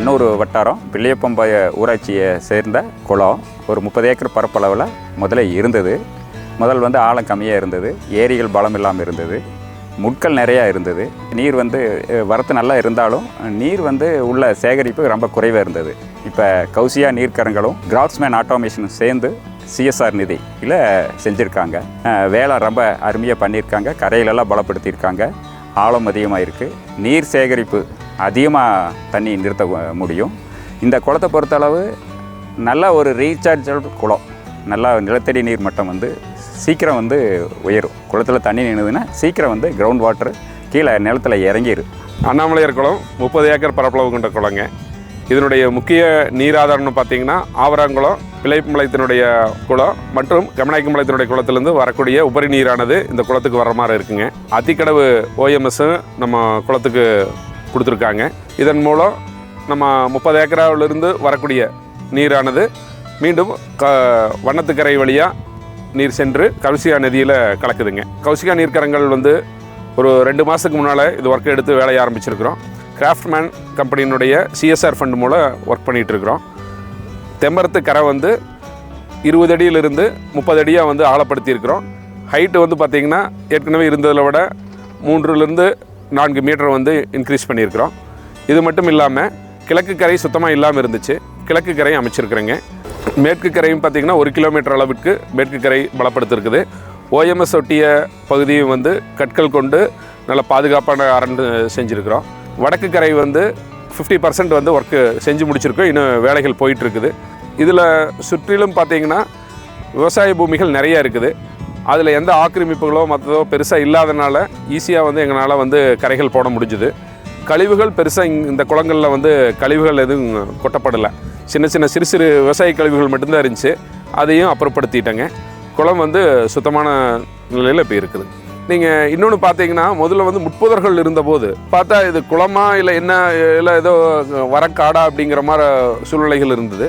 அன்னூர் வட்டாரம் பிள்ளையப்பம்பாய ஊராட்சியை சேர்ந்த குளம். ஒரு முப்பது ஏக்கர் பரப்பளவில் முதல்ல இருந்தது. முதல் வந்து ஆழம் கம்மியாக இருந்தது. ஏரிகள் பலம் இல்லாமல் இருந்தது. முட்கள் நிறையா இருந்தது. நீர் வந்து வரத்து நல்லா இருந்தாலும் நீர் வந்து உள்ள சேகரிப்பு ரொம்ப குறைவாக இருந்தது. இப்போ கௌசியா நீர்க்கரங்களும் கிராஃப்ட்ஸ்மேன் ஆட்டோமேஷனும் சேர்ந்து சிஎஸ்ஆர் நிதியில் செஞ்சுருக்காங்க. வேலை ரொம்ப அருமையாக பண்ணியிருக்காங்க கரையிலெல்லாம் பலப்படுத்தியிருக்காங்க ஆழம் அதிகமாக இருக்குது நீர் சேகரிப்பு அதிகமாக தண்ணி நிறுத்த முடியும். இந்த குளத்தை பொறுத்தளவு நல்ல ஒரு ரீசார்ஜபிள் குளம். நல்லா நிலத்தடி நீர் மட்டம் வந்து சீக்கிரம் வந்து உயரும். குளத்தில் தண்ணி நின்றுதுன்னா சீக்கிரம் வந்து கிரவுண்ட் வாட்டர் கீழே நிலத்துல இறங்கிடும் அண்ணாமலையார் குளம் முப்பது ஏக்கர் பரப்பளவு கொண்ட குளங்க. இதனுடைய முக்கிய நீராதாரம்னு பார்த்தீங்கன்னா ஆவராங்குளம் பிள்ளைப்பம்பளையத்தினுடைய குளம் மற்றும் கமநாயக்கம்பாளையத்தினுடைய குளத்திலேருந்து வரக்கூடிய உபரி நீரானது இந்த குளத்துக்கு வர மாதிரி இருக்குங்க. அத்திக்கடவு ஓஎம்எஸ்ஸும் நம்ம குளத்துக்கு கொடுத்துருக்காங்க. இதன் மூலம் நம்ம முப்பது ஏக்கராவிலிருந்து வரக்கூடிய நீரானது மீண்டும் க வண்ணத்துக்கரை வழியாக நீர் சென்று கௌசிகா நதியில் கலக்குதுங்க. கௌசிகா நீர்க்கரங்கள் வந்து ஒரு ரெண்டு மாதத்துக்கு முன்னால் இது ஒர்க் எடுத்து வேலையை ஆரம்பிச்சிருக்கிறோம். கிராஃப்ட்மேன் கம்பெனியினுடைய சிஎஸ்ஆர் ஃபண்ட் மூலம் ஒர்க் பண்ணிகிட்ருக்கிறோம் தெம்பரத்து கரை வந்து இருபது அடியிலிருந்து முப்பது அடியாக வந்து ஆழப்படுத்தியிருக்கிறோம். ஹைட்டு வந்து பார்த்திங்கன்னா ஏற்கனவே இருந்ததில் விட மூன்றுலேருந்து நான்கு மீட்டர் வந்து இன்க்ரீஸ் பண்ணியிருக்கிறோம். இது மட்டும் இல்லாமல் கிழக்கு கரை சுத்தமாக இல்லாமல் இருந்துச்சு. கிழக்கு கரை அமைச்சிருக்கிறேங்க. மேற்கு கரையும் பார்த்திங்கன்னா ஒரு கிலோமீட்டர் அளவுக்கு மேற்கு கரை பலப்படுத்திருக்குது. ஓஎம்எஸ் ஒட்டிய பகுதியும் வந்து கற்கள் கொண்டு நல்ல பாதுகாப்பான அரண்டு செஞ்சுருக்கிறோம். வடக்கு கரை வந்து ஃபிஃப்டி பர்சன்ட் வந்து ஒர்க்கு செஞ்சு முடிச்சிருக்கோம். இன்னும் வேலைகள் போயிட்டுருக்குது இதில் சுற்றிலும் பார்த்தீங்கன்னா விவசாய பூமிகள் நிறைய இருக்குது. அதில் எந்த ஆக்கிரமிப்புகளோ மற்றதோ பெருசாக இல்லாதனால ஈஸியாக வந்து எங்களால் வந்து கரைகள் போட முடிஞ்சுது. கழிவுகள் பெருசாக இந்த குளங்களில் வந்து கழிவுகள் எதுவும் கொட்டப்படலை. சின்ன சின்ன சிறு சிறு விவசாய கழிவுகள் மட்டும்தான் இருந்துச்சு. அதையும் அப்புறப்படுத்திட்டேங்க. குளம் வந்து சுத்தமான நிலையில் இப்போ இருக்குது. நீங்கள் இன்னொன்று பார்த்தீங்கன்னா முதல்ல வந்து முட்புதர்கள் இருந்தபோது பார்த்தா இது குளமா இல்லை என்ன இல்லை ஏதோ வரக்காடா அப்படிங்கிற மாதிரி சூழ்நிலைகள் இருந்தது.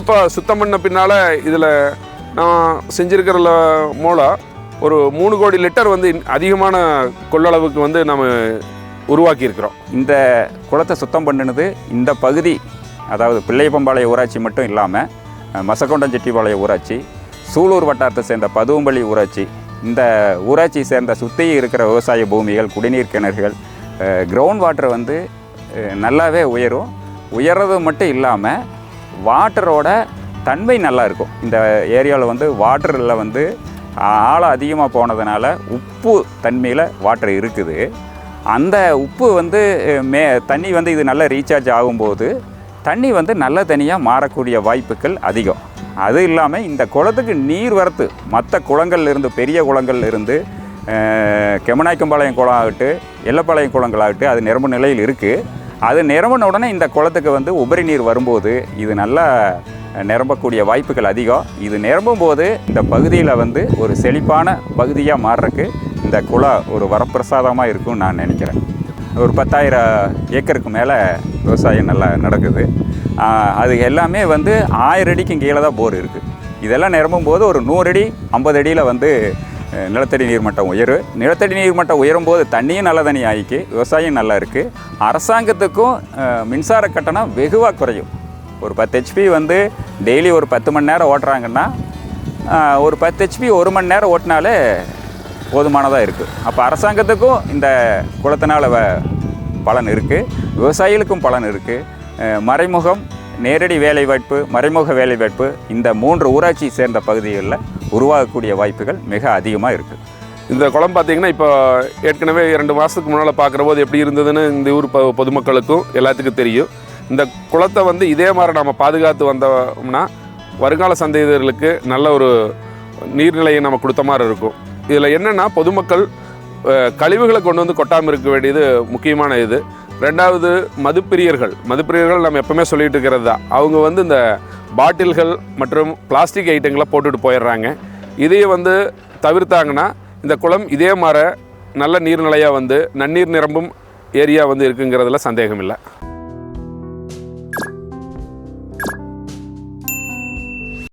இப்போ சுத்தம் பண்ண பின்னால் இதில் நான் செஞ்சுருக்கிறல மூலம் ஒரு மூணு கோடி லிட்டர் வந்து அதிகமான கொள்ளளவுக்கு வந்து நம்ம உருவாக்கியிருக்கிறோம். இந்த குளத்தை சுத்தம் பண்ணினது இந்த பகுதி அதாவது பிள்ளையப்பம்பாளைய ஊராட்சி மட்டும் இல்லாமல் மசக்கொண்டஞ்செட்டிப்பாளைய ஊராட்சி சூலூர் வட்டாரத்தை சேர்ந்த பதுவம்பள்ளி ஊராட்சி இந்த ஊராட்சியை சேர்ந்த சுற்றி இருக்கிற விவசாய பூமிகள் குடிநீர் கிணறுகள் கிரவுண்ட் வாட்டர் வந்து நல்லாவே உயரும். உயர்றது மட்டும் இல்லாமல் வாட்டரோட தன்மை நல்லா இருக்கும் இந்த ஏரியாவில் வந்து வாட்டரில் வந்து ஆழம் அதிகமாக போனதுனால உப்பு தன்மையில் வாட்டர் இருக்குது. அந்த உப்பு வந்து மே தண்ணி வந்து இது நல்லா ரீசார்ஜ் ஆகும்போது தண்ணி வந்து நல்ல தண்ணியாக மாறக்கூடிய வாய்ப்புகள் அதிகம். அது இல்லாமல் இந்த குளத்துக்கு நீர் வரத்து மற்ற குளங்கள்ல இருந்து பெரிய குளங்கள்ல இருந்து குளம் ஆகட்டும் எல்லப்பாளையம் குளங்களாகட்டு அது நிரம்ப நிலையில் இருக்குது அது நிரம்பின உடனே இந்த குளத்துக்கு வந்து உபரி நீர் வரும்போது இது நல்லா நிரம்பக்கூடிய வாய்ப்புகள் அதிகம். இது நிரம்பும் போது இந்த பகுதியில் வந்து ஒரு செழிப்பான பகுதியாக மாறுறதுக்கு இந்த குளம் ஒரு வரப்பிரசாதமாக இருக்கும்னு நான் நினைக்கிறேன். ஒரு பத்தாயிரம் ஏக்கருக்கு மேலே விவசாயம் நல்லா நடக்குது. அது எல்லாமே வந்து ஆயிரம் கீழே தான் போர் இருக்குது இதெல்லாம் நிரம்பும் போது ஒரு நூறு அடி ஐம்பது அடியில் வந்து நிலத்தடி நீர்மட்டம் உயரும். நிலத்தடி நீர்மட்டம் உயரும் போது தண்ணியும் நல்ல தண்ணி ஆகிக்கு விவசாயம் நல்லா இருக்குது அரசாங்கத்துக்கும் மின்சார கட்டணம் வெகுவாக குறையும். ஒரு பத்து ஹெச்பி வந்து டெய்லி ஒரு பத்து மணி நேரம் ஓட்டுறாங்கன்னா ஒரு பத்து ஹெச்பி ஒரு மணி நேரம் ஓட்டினாலே போதுமானதாக இருக்குது அப்போ அரசாங்கத்துக்கும் இந்த குளத்தினால வ- பலன் இருக்குது விவசாயிகளுக்கும் பலன் இருக்குது மறைமுகம் நேரடி வேலைவாய்ப்பு மறைமுக வேலைவாய்ப்பு இந்த மூன்று ஊராட்சி சேர்ந்த பகுதிகளில் உருவாகக்கூடிய வாய்ப்புகள் மிக அதிகமாக இருக்குது இந்த குளம் பார்த்தீங்கன்னா இப்போ ஏற்கனவே இரண்டு மாதத்துக்கு முன்னால் பார்க்குற போது எப்படி இருந்ததுன்னு இந்த ஊர் பொதுமக்களுக்கும் எல்லாத்துக்கும் தெரியும். இந்த குளத்தை வந்து இதே மாதிரி நம்ம பாதுகாத்து வந்தோம்னா வருங்கால சந்ததியர்களுக்கு நல்ல ஒரு நீர்நிலையை நம்ம கொடுத்த மாதிரி இருக்கும். இதில் என்னென்னா பொதுமக்கள் கழிவுகளை கொண்டு வந்து கொட்டாமல் இருக்க வேண்டியது முக்கியமான இது. ரெண்டாவது மதுப்பிரியர்கள். மதுப்பிரியர்கள் நம்ம எப்பவுமே சொல்லிட்டு இருக்கிறது தான். அவங்க வந்து இந்த பாட்டில்கள் மற்றும் பிளாஸ்டிக் ஐட்டங்களை போட்டுட்டு போயிடுறாங்க. இதையே வந்து தவிர்த்தாங்கன்னா இந்த குளம் இதே மாதிரி நல்ல நீர்நிலையாக வந்து நன்னீர் நிரம்பும் ஏரியா வந்து இருக்குங்கிறதுல சந்தேகம் இல்லை